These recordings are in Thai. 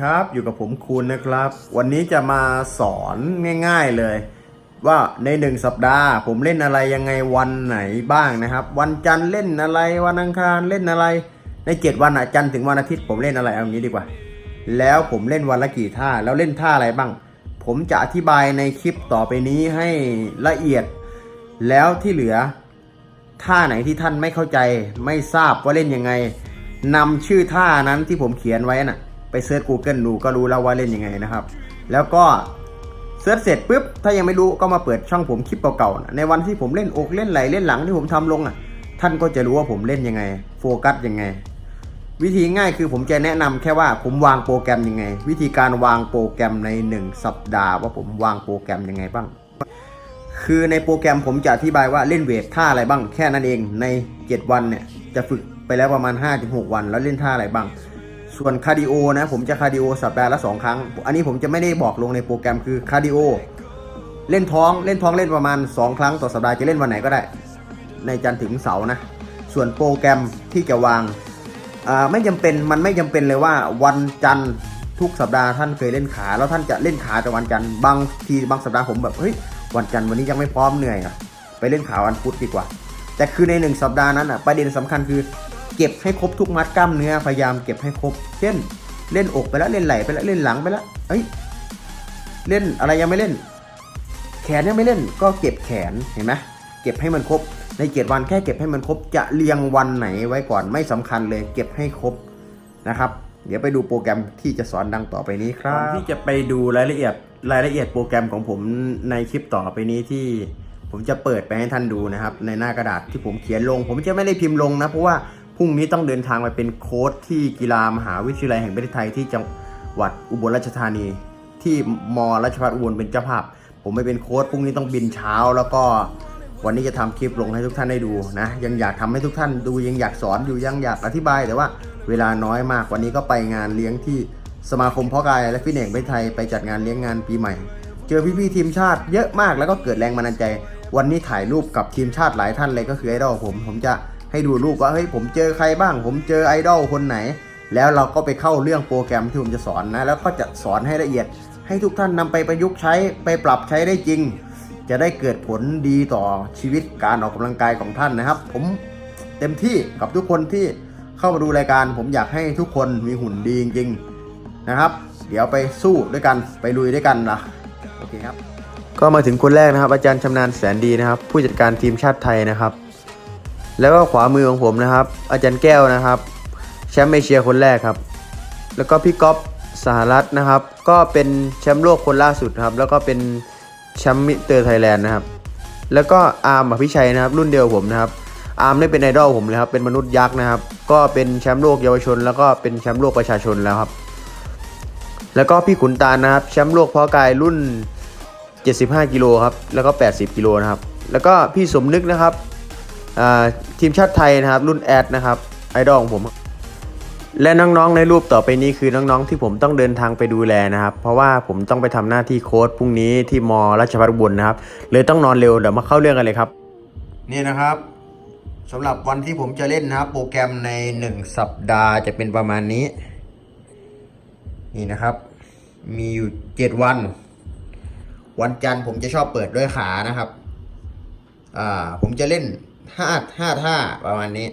ครับ อยู่กับผมคูณนะครับ วันนี้จะมาสอนง่าย ๆเลย ว่าในหนึ่งสัปดาห์ ผมเล่นอะไรยังไงวันไหนบ้างนะครับ วันจันทร์เล่นอะไรวันอังคารเล่นอะไร ในเจ็ดวันอะจันทร์ถึงวันอาทิตย์ผมเล่นอะไรเอางี้ดีกว่า แล้วผมเล่นวันละกี่ท่าแล้วเล่นท่าอะไรบ้าง ผมจะอธิบายในคลิปต่อไปนี้ให้ละเอียด แล้วที่เหลือท่าไหนที่ท่านไม่เข้าใจ ไม่ทราบว่าเล่นยังไงนำชื่อท่านั้นที่ผมเขียนไว้น่ะ ไปเซิร์ช Google ดูก็รู้แล้วว่าเล่นยังไงนะครับ แล้วก็เซิร์ชเสร็จปุ๊บถ้ายังไม่รู้ก็มาเปิดช่องผมคลิปเก่าๆในวันที่ผมเล่นอกเล่นไหลเล่นหลังที่ผมทำลงอะ ท่านก็จะรู้ว่าผมเล่นยังไง โฟกัสยังไง วิธีง่ายคือผมจะแนะนำแค่ว่าผมวางโปรแกรมยังไง วิธีการวางโปรแกรมในหนึ่งสัปดาห์ ว่าผมวางโปรแกรมยังไงบ้าง คือในโปรแกรมผมจะอธิบายว่าเล่นเวทท่าอะไรบ้างแค่นั้นเองใน 7 วันเนี่ยจะฝึกไปแล้วประมาณ 5-6 วัน แล้วเล่นท่าอะไรบ้าง ส่วนคาร์ดิโอนะผมจะคาร์ดิโอสัปดาห์ละ2ครั้ง อันนี้ผมจะไม่ได้บอกลงในโปรแกรมคือคาร์ดิโอเล่นท้องเล่นท้องเล่นประมาณ 2 ครั้งต่อสัปดาห์จะเล่นวันไหนก็ได้ ในจันทร์ถึงเสาร์นะ ส่วนโปรแกรมที่จะวางไม่จำเป็นมันไม่จำเป็นเลยว่าวันจันทร์ทุกสัปดาห์ท่านเคยเล่นขา แล้วท่านจะเล่นขาแต่วันจันทร์บางทีบางสัปดาห์ผมแบบเฮ้ยวันจันทร์วันนี้ยังไม่พร้อมเหนื่อยอะไปเล่นขาวันพุธดีกว่า แต่คือในหนึ่งสัปดาห์นั้นอะประเด็นสำคัญคือ เก็บให้ครบทุกมัดกล้ามเนื้อพยายามเก็บให้ครบ เช่น เล่นอกไปแล้วเล่นไหล่ไปแล้วเล่นหลังไปแล้วเอ้ยเล่นอะไรยังไม่เล่น แขนยังไม่เล่นก็เก็บแขนเห็นไหมเก็บให้มันครบ ในเจ็ดวันแค่เก็บให้มันครบจะเรียงวันไหนไว้ก่อนไม่สำคัญเลยเก็บให้ครบนะครับ เดี๋ยวไปดูโปรแกรมที่จะสอนดังต่อไปนี้ครับก่อนที่จะไปดูรายละเอียดรายละเอียดโปรแกรมของผมในคลิปต่อไปนี้ที่ผมจะเปิดไปให้ท่านดูนะครับ ในหน้ากระดาษที่ผมเขียนลง ผมจะไม่ได้พิมพ์ลงนะเพราะว่า พรุ่งนี้ต้องเดินทางไปเป็นโค้ชที่กีฬามหาวิทยาลัยแห่งประเทศไทยที่จังหวัดอุบลราชธานี ที่มราชภัฏอุบลเป็นเจ้าภาพ ผมไปเป็นโค้ชพรุ่งนี้ต้องบินเช้า แล้วก็วันนี้จะทำคลิปลงให้ทุกท่านได้ดูนะ ยังอยากทำให้ทุกท่านดูยังอยากสอนอยู่ยังอยากอธิบาย แต่ว่าเวลาน้อยมากวันนี้ก็ไปงานเลี้ยงที่สมาคมพาะกายและฟิตเนสประเทศไทยไปจัดงานเลี้ยงงานปีใหม่ เจอพี่ๆทีมชาติเยอะมากแล้วก็เกิดแรงบันดาลใจ วันนี้ถ่ายรูปกับทีมชาติหลายท่านเลยก็คือไอดอลผม ผมจะ ให้ดูรูปว่าเฮ้ยผมเจอใครบ้าง ผมเจอไอดอลคนไหน แล้วเราก็ไปเข้าเรื่องโปรแกรมที่ผมจะสอนนะ แล้วก็จะสอนให้ละเอียด ให้ทุกท่านนำไปประยุกต์ใช้ไปปรับใช้ได้จริง จะได้เกิดผลดีต่อชีวิตการออกกำลังกายของท่านนะครับ ผมเต็มที่กับทุกคนที่เข้ามาดูรายการ ผมอยากให้ทุกคนมีหุ่นดีจริงๆนะครับ เดี๋ยวไปสู้ด้วยกันไปลุยด้วยกันนะโอเคครับก็มาถึงคนแรกนะครับ อาจารย์ชำนาญแสนดีนะครับ ผู้จัดการทีมชาติไทยนะครับ แล้วก็ขวามือของผมนะครับ อาจารย์แก้วนะครับแชมป์เอเชียคนแรกครับ แล้วก็พี่ก๊อฟสหรัฐนะครับ ก็เป็นแชมป์โลกคนล่าสุดครับ แล้วก็เป็นแชมป์มิสเตอร์ไทยแลนด์นะครับ แล้วก็อาร์มอภิชัยนะครับ รุ่นเดียวผมนะครับ อาร์มได้เป็นไอดอลผมเลยครับ เป็นมนุษย์ยักษ์นะครับ ก็เป็นแชมป์โลกเยาวชน แล้วก็เป็นแชมป์โลกประชาชนแล้วครับ แล้วก็พี่ขุนตาลนะครับ แชมป์โลกเพาะกายรุ่น 75 กิโลครับ แล้วก็ 80 กิโลนะครับ แล้วก็พี่สมนึกนะครับ ทีมชาติไทยนะครับ รุ่นแอดนะครับไอดอลของผม และน้องๆในรูปต่อไปนี้คือน้องๆที่ผมต้องเดินทางไปดูแลนะครับ เพราะว่าผมต้องไปทำหน้าที่โค้ชพรุ่งนี้ที่มราชภัฏอุบลนะครับ เลยต้องนอนเร็วเดี๋ยวมาเข้าเรื่องกันเลยครับ นี่นะครับสำหรับวันที่ผมจะเล่นนะครับ โปรแกรมใน 1 สัปดาห์จะเป็นประมาณนี้ นี่นะครับ มีอยู่ 7 วัน วันจันทร์ผมจะชอบเปิดด้วยขานะครับ อ่า ผมจะเล่น ห้าห้าท่าประมาณนี้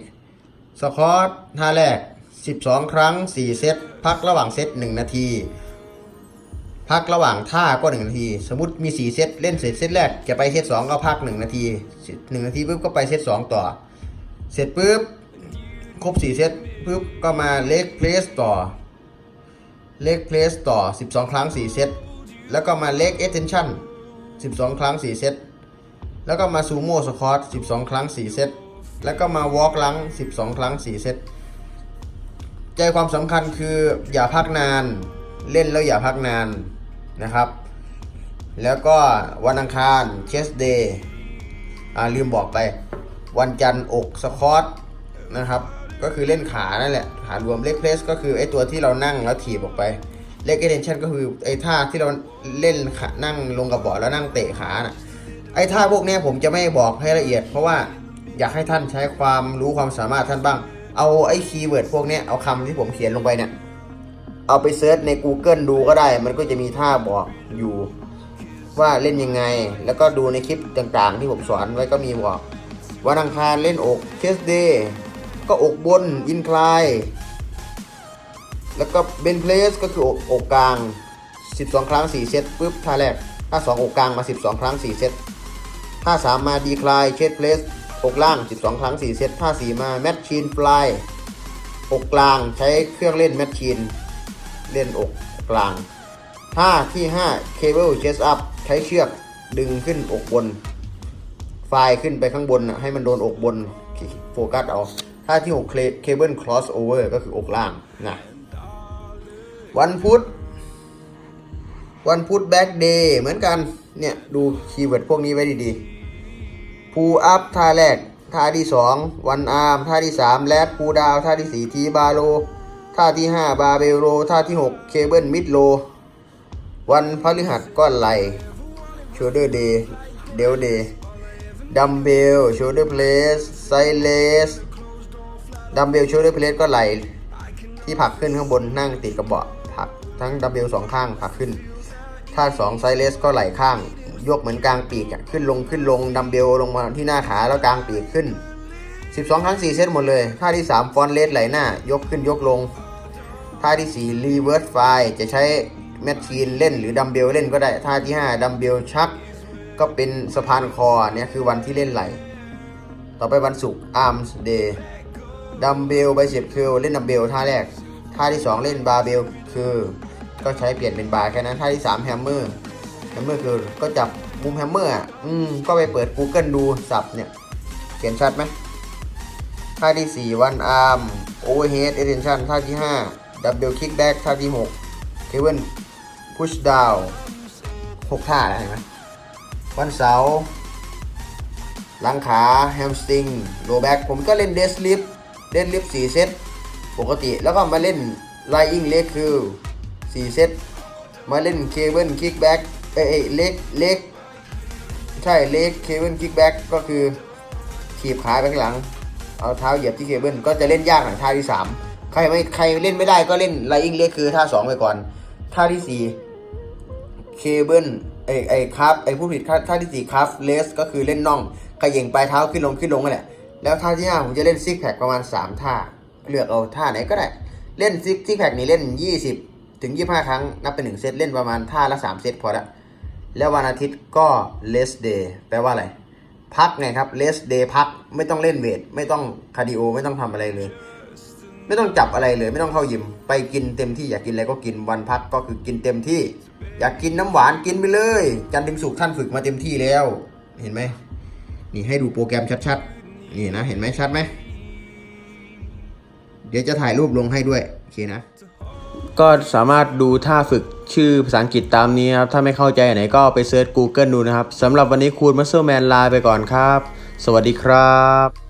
สควอตท่าแรก 12 ครั้ง 4 เซต พักระหว่างเซต 1 นาที พักระหว่างท่าก็ 1 นาที สมมติมี 4 เซต เล่นเสร็จเซตแรก จะไปเซต 2 ก็พัก 1 นาที 1 นาทีปุ๊บก็ไปเซต 2 ต่อ เสร็จปุ๊บ ครบ 4 เซตปุ๊บก็มาเล็กเพลสต่อ เล็กเพลสต่อ 12 ครั้ง 4 เซต แล้วก็มาเล็กเอเทนชั่น 12 ครั้ง 4 เซต แล้วก็มาซูโม่สควอต12 ครั้ง 4 เซต แล้วก็มาวอล์กลัง 12 ครั้ง 4 เซต ใจความสำคัญคืออย่าพักนาน เล่นแล้วอย่าพักนานนะครับ แล้วก็วันอังคารเชสเดย์ลืมบอกไป วันจันทร์อกสควอตนะครับ ก็คือเล่นขานั่นแหละ ขารวมเล็กเพรสก็คือไอตัวที่เรานั่งแล้วถีบออกไปเล็กเอเดนชันก็คือไอท่าที่เราเล่นขานั่งลงกับเบาะแล้วนั่งเตะขาน่ะ ไอ้ท่าพวกนี้ผมจะไม่บอกให้ละเอียด เพราะว่าอยากให้ท่านใช้ความรู้ความสามารถท่านบ้าง เอาไอ้คีย์เวิร์ดพวกนี้เอาคำที่ผมเขียนลงไปเนี่ย เอาไปเซิร์ชใน Google ดูก็ได้ มันก็จะมีท่าบอกอยู่ ว่าเล่นยังไง แล้วก็ดูในคลิปต่างๆ ที่ผมสอนไว้ก็มีบอกวันอังคารเล่นอกเชสเดย์ก็อกบนอินคลายแล้วก็เบนเพลสก็คืออกอกกลาง 12 ครั้ง 4 เซตปุ๊บท่าแรกท่า2 อกกลางมา 12 ครั้ง 4 เซต ท่า3มาดีคลายเชสเพลสอกล่าง 12 ครั้ง 4 เซตท่า4มาแมชชีนฟลายอกกลางใช้เครื่องเล่นแมชชีนเล่นอกกลางท่าที่5เคเบิลเชสอัพใช้เชือกดึงขึ้นอกบนไฟล์ขึ้นไปข้างบนนะให้มันโดนอกบนโฟกัสเอาท่าที่6เคเบิลครอสโอเวอร์ก็คืออกล่างนะวันพุธ วันพุธแบ็กเดย์เหมือนกัน เนี่ย ดูคีย์เวิร์ดพวกนี้ไว้ดีๆพูอัพท่าแรก ท่าที่ 2 วันอาร์มท่าที่ 3 แลดพูดาว ท่าที่ 4 ทีบาโล ท่าที่ 5 บาเบลโลท่าที่ 6 เคเบิลมิดโล วันพฤหัสก็ไหลโชเดอร์เดย์เดลเดย์ดัมเบลโชเดอร์เพลสไซเลสดัมเบลโชเดอร์เพลสก็ไหลที่ผักขึ้นข้างบนนั่งติดกับเบาะผักทั้งดัมเบลสองข้างผักขึ้น ท่าสองไซเลสก็ไหลข้าง ยกเหมือนกลางปีกขึ้นลงขึ้นลงดัมเบลลงมาที่หน้าขาแล้วกลางปีกขึ้น 12 ครั้ง 4 เซตหมดเลย ท่าที่ 3 ฟอนเลสไหลหน้า ยกขึ้นยกลง ท่าที่ 4 รีเวิร์สไฟจะใช้แมชชีนเล่นหรือดัมเบลเล่นก็ได้ ท่าที่ 5 ดัมเบลชัก ก็เป็นสะพานคอเนี่ยคือวันที่เล่นไหล ต่อไปวันศุกร์อาร์มส์เดย์ดัมเบลไบเซปเคิลเล่นดัมเบลท่าแรก ท่าที่ 2 เล่นบาร์เบลคือ ก็ใช้เปลี่ยนเป็นบาร์แค่นั้นท่าที่3แฮมเมอร์แฮมเมอร์คือก็จับมุมแฮมเมอร์อะอืมก็ไปเปิด Google ดูสับเนี่ยเขียนชัดไหมท่าที่ 4 วันอาร์มโอเวอร์เฮดเอเทนชั่นท่าที่5ดับเบิลคิกแบ็กท่าที่6เคเบิลพุชดาวหกท่าแล้วเห็นไหมวันเสาร์หลังขาแฮมสติงโลแบ็กผมก็เล่นเดสลิฟเดสลิฟ4เซตปกติแล้วก็มาเล่นไลอิงเล็กคือ 4เซต มาเล่นเคเบิลคิกแบ็กเอ้ยเล็กเล็กใช่เล็กเคเบิลคิกแบ็กก็คือขีบขาไปข้างหลัง เอาเท้าเหยียบที่เคเบิลก็จะเล่นยากหน่อยท่าที่3ใครไม่ใครเล่นไม่ได้ก็เล่นไลอิงเล็กคือท่า2ไปก่อน ท่าที่4เคเบิลไอไอครับไอผู้ผิดท่าท่าที่สี่ครับเลสก็คือเล่นน่องขย่งปลายเท้าขึ้นลงขึ้นลงนั่นแหละแล้วท่าที่ห้าผมจะเล่นซิกแพคประมาณ3ท่า เลือกเอาท่าไหนก็ได้ เล่นซิกซิกแพคนี่เล่น20 ถึง 25 ครั้ง นับเป็น 1 เซตเล่นประมาณท่าละ 3 เซตพอละ แล้ววันอาทิตย์ก็ less day แปลว่าอะไร พักไงครับ less day พัก ไม่ต้องเล่นเวท ไม่ต้องคาร์ดิโอ ไม่ต้องทำอะไรเลย ไม่ต้องจับอะไรเลย ไม่ต้องเข้ายิม ไปกินเต็มที่อยากกินอะไรก็กิน วันพักก็คือกินเต็มที่ อยากกินน้ำหวานกินไปเลย จันทร์ถึงสุกร์ท่านฝึกมาเต็มที่แล้ว เห็นไหม นี่ให้ดูโปรแกรมชัดๆ นี่นะ เห็นไหมชัดไหม เดี๋ยวจะถ่ายรูปลงให้ด้วย โอเคนะ ก็สามารถดูท่าฝึกชื่อภาษาอังกฤษตามนี้ครับ ถ้าไม่เข้าใจอันไหนก็ไปเซิร์ช Google ดูนะครับสำหรับวันนี้คูณมัสเซอร์แมนลาไปก่อนครับ สวัสดีครับ